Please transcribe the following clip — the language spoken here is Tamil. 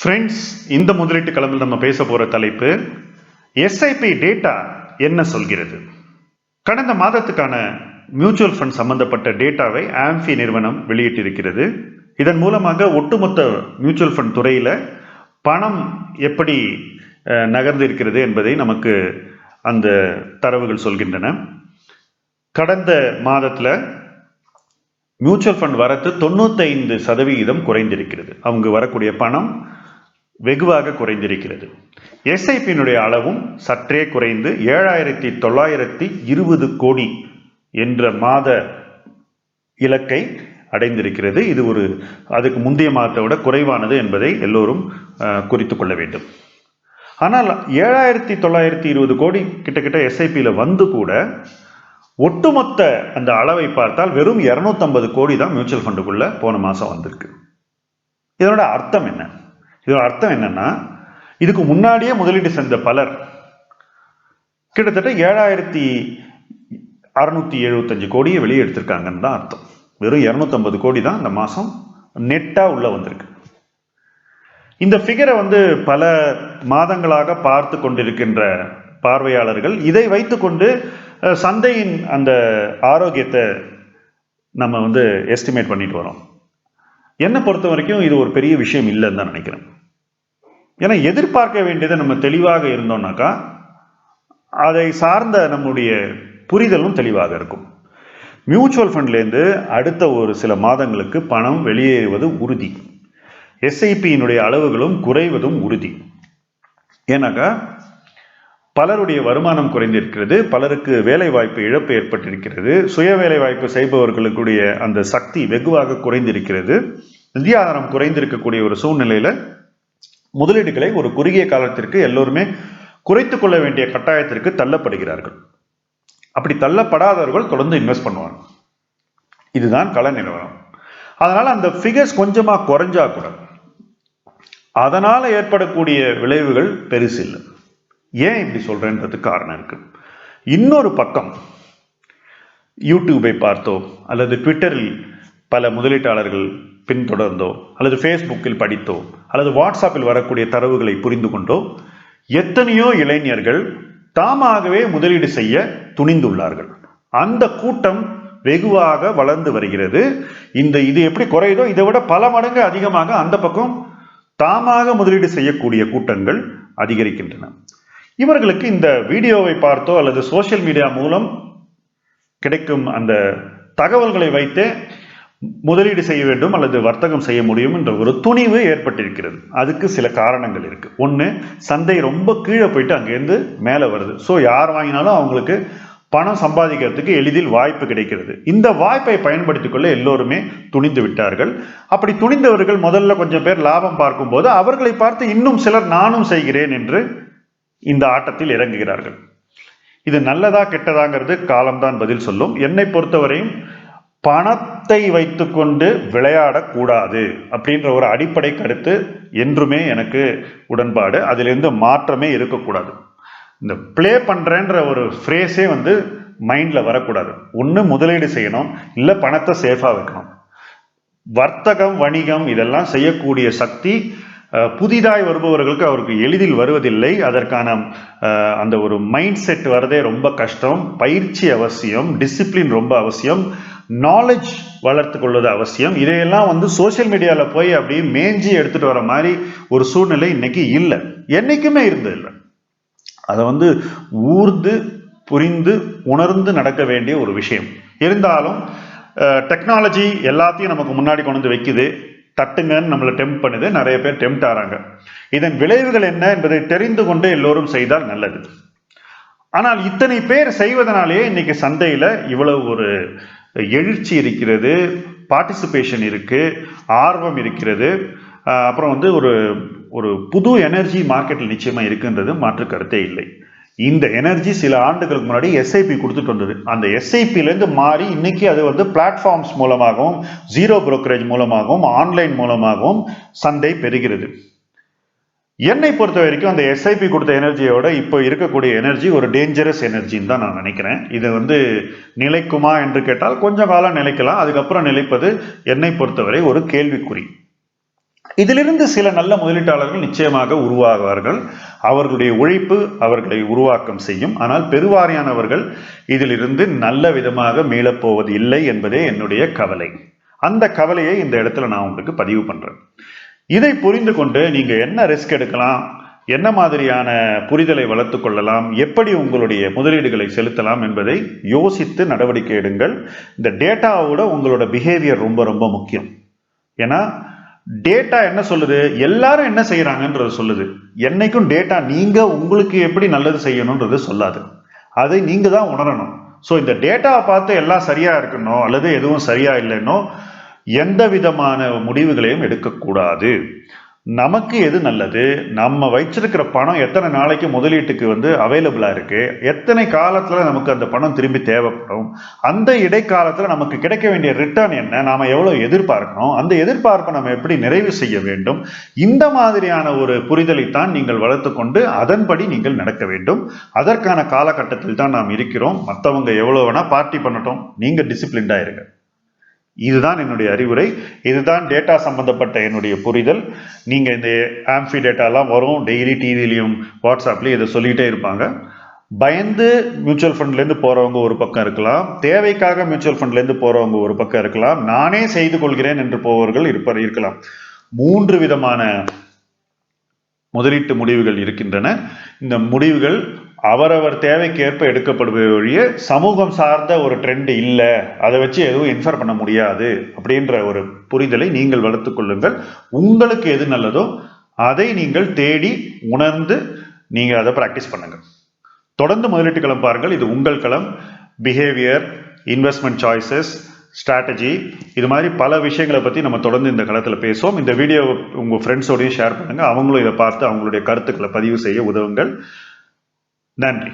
ஃப்ரெண்ட்ஸ் இந்த முதலீட்டு களத்தில் நம்ம பேச போற தலைப்பு எஸ்ஐபி டேட்டா என்ன சொல்கிறது? கடந்த மாதத்துக்கான மியூச்சுவல் ஃபண்ட் சம்பந்தப்பட்ட டேட்டாவை ஆம்ஃபி நிறுவனம் வெளியிட்டிருக்கிறது. இதன் மூலமாக ஒட்டுமொத்த மியூச்சுவல் ஃபண்ட் துறையில் பணம் எப்படி நகர்ந்து இருக்கிறது என்பதை நமக்கு அந்த தரவுகள் சொல்கின்றன. கடந்த மாதத்தில் மியூச்சுவல் ஃபண்ட் வரத்து தொண்ணூத்தைந்து சதவிகிதம் குறைந்திருக்கிறது. அவங்க வரக்கூடிய பணம் வெகுவாக குறைந்திருக்கிறது. எஸ்ஐபியினுடைய அளவும் சற்றே குறைந்து ஏழாயிரத்தி தொள்ளாயிரத்தி இருபது கோடி என்ற மாத இலக்கை அடைந்திருக்கிறது. இது ஒரு அதுக்கு முந்தைய மாதத்தை விட குறைவானது என்பதை எல்லோரும் குறித்து கொள்ள வேண்டும். ஆனால் ஏழாயிரத்தி தொள்ளாயிரத்தி இருபது கோடி கிட்டத்தட்ட எஸ்ஐபியில் வந்து கூட ஒட்டுமொத்த அந்த அளவை பார்த்தால் வெறும் 250 கோடி தான் மியூச்சுவல் ஃபண்டுக்குள்ளே போன மாதம் வந்திருக்கு. இதனோட அர்த்தம் என்ன? இதோட அர்த்தம் என்னன்னா இதுக்கு முன்னாடியே முதலீடு செஞ்ச பலர் கிட்டத்தட்ட ஏழாயிரத்தி அறுநூத்தி எழுபத்தஞ்சு கோடியை வெளியே எடுத்திருக்காங்கன்னு தான் அர்த்தம். வெறும் 250 கோடி தான் இந்த மாதம் நெட்டாக உள்ளே வந்திருக்கு. இந்த ஃபிகரை வந்து பல மாதங்களாக பார்த்து கொண்டிருக்கின்ற பார்வையாளர்கள் இதை வைத்துக்கொண்டு சந்தையின் அந்த ஆரோக்கியத்தை நம்ம வந்து எஸ்டிமேட் பண்ணிட்டு வரோம். என்னை பொறுத்த வரைக்கும் இது ஒரு பெரிய விஷயம் இல்லைன்னு தான் நினைக்கிறேன். ஏன்னா எதிர்பார்க்க வேண்டியதை நம்ம தெளிவாக இருந்தோம்னாக்கா அதை சார்ந்த நம்முடைய புரிதலும் தெளிவாக இருக்கும். மியூச்சுவல் ஃபண்ட்லேருந்து அடுத்த ஒரு சில மாதங்களுக்கு பணம் வெளியேறுவது உறுதி. எஸ்ஐபியினுடைய அளவுகளும் குறைவதும் உறுதி. ஏன்னாக்கா பலருடைய வருமானம் குறைந்திருக்கிறது பலருக்கு வேலை வாய்ப்பு இழப்பு ஏற்பட்டிருக்கிறது சுய வேலை வாய்ப்பு செய்பவர்களுடைய அந்த சக்தி வெகுவாக குறைந்திருக்கிறது. நிதி ஆதாரம் குறைந்திருக்கக்கூடிய ஒரு சூழ்நிலையில் முதலீடுகளை ஒரு குறுகிய காலத்திற்கு எல்லோருமே குறைத்து கொள்ள வேண்டிய கட்டாயத்திற்கு தள்ளப்படுகிறார்கள். அப்படி தள்ளப்படாதவர்கள் தொடர்ந்து இன்வெஸ்ட் பண்ணுவாங்க. இதுதான் கள நிலவரம். அதனால அந்த ஃபிகர்ஸ் கொஞ்சமாக குறைஞ்சா கூட அதனால் ஏற்படக்கூடிய விளைவுகள் பெருசு இல்லை. ஏன் இப்படி சொல்கிறேன்றது காரணம் இருக்கு. இன்னொரு பக்கம் யூடியூபை பார்த்தோ அல்லது ட்விட்டரில் பல முதலீட்டாளர்கள் பின்தொடர்ந்தோ அல்லது ஃபேஸ்புக்கில் படித்தோ அல்லது வாட்ஸ்அப்பில் வரக்கூடிய தரவுகளை புரிந்து கொண்டோ எத்தனையோ இளைஞர்கள் தாமாகவே முதலீடு செய்ய துணிந்துள்ளார்கள். அந்த கூட்டம் வெகுவாக வளர்ந்து வருகிறது. இந்த இது எப்படி குறையுதோ இதை விட பல மடங்கு அதிகமாக அந்த பக்கம் தாமாக முதலீடு செய்யக்கூடிய கூட்டங்கள் அதிகரிக்கின்றன. இவர்களுக்கு இந்த வீடியோவை பார்த்தோ அல்லது சோஷியல் மீடியா மூலம் கிடைக்கும் அந்த தகவல்களை வைத்தே முதலீடு செய்ய வேண்டும் அல்லது வர்த்தகம் செய்ய முடியும் என்ற ஒரு துணிவு ஏற்பட்டிருக்கிறது. அதுக்கு சில காரணங்கள் இருக்கு. ஒன்று சந்தை ரொம்ப கீழே போயிட்டு அங்கேருந்து மேலே வருது. ஸோ யார் வாங்கினாலும் அவங்களுக்கு பணம் சம்பாதிக்கிறதுக்கு எளிதில் வாய்ப்பு கிடைக்கிறது. இந்த வாய்ப்பை பயன்படுத்திக் கொள்ள எல்லோருமே துணிந்து விட்டார்கள். அப்படி துணிந்தவர்கள் முதல்ல கொஞ்சம் பேர் லாபம் பார்க்கும்போது அவர்களை பார்த்து இன்னும் சிலர் நானும் செய்கிறேன் என்று இந்த ஆட்டத்தில் இறங்குகிறார்கள். இது நல்லதா கெட்டதாங்கிறது காலம்தான் பதில் சொல்லும். என்னை பொறுத்தவரையும் பணத்தை வைத்துக்கொண்டு விளையாடக்கூடாது அப்படின்ற ஒரு அடிப்படை கருத்து என்றுமே எனக்கு உடன்பாடு. அதிலிருந்து மாற்றமே இருக்கக்கூடாது. இந்த ப்ளே பண்றேன்ற ஒரு ஃப்ரேஸே வந்து மைண்ட்ல வரக்கூடாது. ஒன்று முதலீடு செய்யணும் இல்லை பணத்தை சேஃபாக வைக்கணும். வர்த்தகம் வணிகம் இதெல்லாம் செய்யக்கூடிய சக்தி புதிதாய் வருபவர்களுக்கு அவருக்கு எளிதில் வருவதில்லை. அதற்கான அந்த ஒரு மைண்ட் செட் வரதே ரொம்ப கஷ்டம். பயிற்சி அவசியம் டிசிப்ளின் ரொம்ப அவசியம். நாலேஜ் வளர்த்து கொள்வது அவசியம். இதையெல்லாம் வந்து சோஷியல் மீடியாவில் போய் அப்படியே மேஞ்சி எடுத்துட்டு வர மாதிரி ஒரு சூழ்நிலை இன்னைக்கு இல்லை. என்னைக்குமே இருந்ததில்லை அதை வந்து ஊர்ந்து புரிந்து உணர்ந்து நடக்க வேண்டிய ஒரு விஷயம். இருந்தாலும் டெக்னாலஜி எல்லாத்தையும் நமக்கு முன்னாடி கொண்டு வந்து வைக்குது. தட்டுங்கன்னு நம்மளை டெம்ப் பண்ணுது. நிறைய பேர் டெம்ட் ஆகிறாங்க இதன் விளைவுகள் என்ன என்பதை தெரிந்து கொண்டு எல்லோரும் செய்தால் நல்லது. ஆனால் இத்தனை பேர் செய்வதனாலேயே இன்னைக்கு சந்தையில் இவ்வளவு ஒரு எழுச்சி இருக்கிறது பார்ட்டிசிபேஷன் இருக்குது ஆர்வம் இருக்கிறது. அப்புறம் வந்து ஒரு ஒரு புது எனர்ஜி மார்க்கெட்டில் நிச்சயமாக இருக்குன்றது மாற்று கருத்தே இல்லை. இந்த எனர்ஜி சில ஆண்டுகளுக்கு முன்னாடி எஸ்ஐபி கொடுத்துட்டு வந்தது. அந்த எஸ்ஐபிலேருந்து மாறி இன்னைக்கு அது வந்து பிளாட்ஃபார்ம்ஸ் மூலமாகவும் ஜீரோ புரோக்கரேஜ் மூலமாகவும் ஆன்லைன் மூலமாகவும் சந்தை பெறுகிறது. என்னை பொறுத்த வரைக்கும் அந்த எஸ்ஐபி கொடுத்த எனர்ஜியோட இப்போ இருக்கக்கூடிய எனர்ஜி ஒரு டேஞ்சரஸ் எனர்ஜின்னு தான் நான் நினைக்கிறேன். இது வந்து நிலைக்குமா என்று கேட்டால் கொஞ்சம் காலம் நிலைக்கலாம். அதுக்கப்புறம் நிலைப்பது என்னை பொறுத்தவரை ஒரு கேள்விக்குறி. இதிலிருந்து சில நல்ல முதலீட்டாளர்கள் நிச்சயமாக உருவாகுவார்கள் அவர்களுடைய உழைப்பு அவர்களை உருவாக்கம் செய்யும். ஆனால் பெருவாரியானவர்கள் இதிலிருந்து நல்ல விதமாக மீளப்போவது இல்லை என்பதே என்னுடைய கவலை. அந்த கவலையை இந்த இடத்துல நான் உங்களுக்கு பதிவு பண்றேன். இதை புரிந்து கொண்டு நீங்கள் என்ன ரிஸ்க் எடுக்கலாம்? என்ன மாதிரியான புரிதலை வளர்த்து கொள்ளலாம்? எப்படி உங்களுடைய முதலீடுகளை செலுத்தலாம் என்பதை யோசித்து நடவடிக்கை எடுங்கள். இந்த டேட்டாவோட உங்களோட பிஹேவியர் ரொம்ப ரொம்ப முக்கியம். ஏன்னா டேட்டா என்ன சொல்லுது? எல்லாரும் என்ன செய்யறாங்கன்றது சொல்லுது. என்னைக்கும் டேட்டா நீங்க உங்களுக்கு எப்படி நல்லது செய்யணும்ன்றது சொல்லாது. அதை நீங்க தான் உணரணும். ஸோ இந்த டேட்டாவை பார்த்து எல்லாம் சரியா இருக்கணும் அல்லது எதுவும் சரியா இல்லைன்னோ எந்த விதமான முடிவுகளையும் எடுக்கக்கூடாது. நமக்கு எது நல்லது? நம்ம வச்சிருக்கிற பணம் எத்தனை நாளைக்கு முதலீட்டுக்கு வந்து அவைலபிளாக இருக்கு? எத்தனை காலத்தில் நமக்கு அந்த பணம் திரும்பி தேவைப்படும்? அந்த இடைக்காலத்தில் நமக்கு கிடைக்க வேண்டிய ரிட்டர்ன் என்ன? நாம் எவ்வளோ எதிர்பார்க்கணும்? அந்த எதிர்பார்ப்பை நம்ம எப்படி நிறைவு செய்ய வேண்டும்? இந்த மாதிரியான ஒரு புரிதலை தான் நீங்கள் வளர்த்து கொண்டு அதன்படி நீங்கள் நடக்க வேண்டும். அதற்கான காலகட்டத்தில் தான் நாம் இருக்கிறோம். மற்றவங்க எவ்வளோ வேணால் பார்ட்டி பண்ணட்டும். நீங்கள் டிசிப்ளின்டாக இருங்க. இதுதான் என்னுடைய அறிவுரை. இதுதான் டேட்டா சம்பந்தப்பட்ட என்னுடைய புரிதல். நீங்கள் இந்த ஆம்ஃபி டேட்டாலாம் வரும். டெய்லி டிவிலையும் வாட்ஸ்அப்லேயும் இதை சொல்லிக்கிட்டே இருப்பாங்க. பயந்து மியூச்சுவல் ஃபண்ட்லேருந்து போகிறவங்க ஒரு பக்கம் இருக்கலாம். தேவைக்காக மியூச்சுவல் ஃபண்ட்லேருந்து போகிறவங்க ஒரு பக்கம் இருக்கலாம். நானே செய்து கொள்கிறேன் என்று போவர்கள் இருப்ப இருக்கலாம். மூன்று விதமான முதலீட்டு முடிவுகள் இருக்கின்றன. இந்த முடிவுகள் அவரவர் தேவைக்கு ஏற்ப ஒழிய சமூகம் சார்ந்த ஒரு ட்ரெண்ட் இல்லை. அதை வச்சு எதுவும் இன்ஃபர் பண்ண முடியாது அப்படின்ற ஒரு புரிதலை நீங்கள் வளர்த்துக் கொள்ளுங்கள். உங்களுக்கு எது நல்லதோ அதை நீங்கள் தேடி உணர்ந்து நீங்க அதை ப்ராக்டிஸ் பண்ணுங்க. தொடர்ந்து முதலீட்டு களம் பாருங்கள். இது உங்கள் களம். பிஹேவியர் இன்வெஸ்ட்மெண்ட் சாய்ஸஸ் ஸ்ட்ராட்டஜி இது மாதிரி பல விஷயங்களை பற்றி நம்ம தொடர்ந்து இந்த களத்தில் பேசுவோம். இந்த வீடியோ உங்கள் ஃப்ரெண்ட்ஸோடையும் ஷேர் பண்ணுங்கள் அவங்களும் இதை பார்த்து அவங்களுடைய கருத்துக்களை பதிவு செய்ய உதவுங்கள். Namely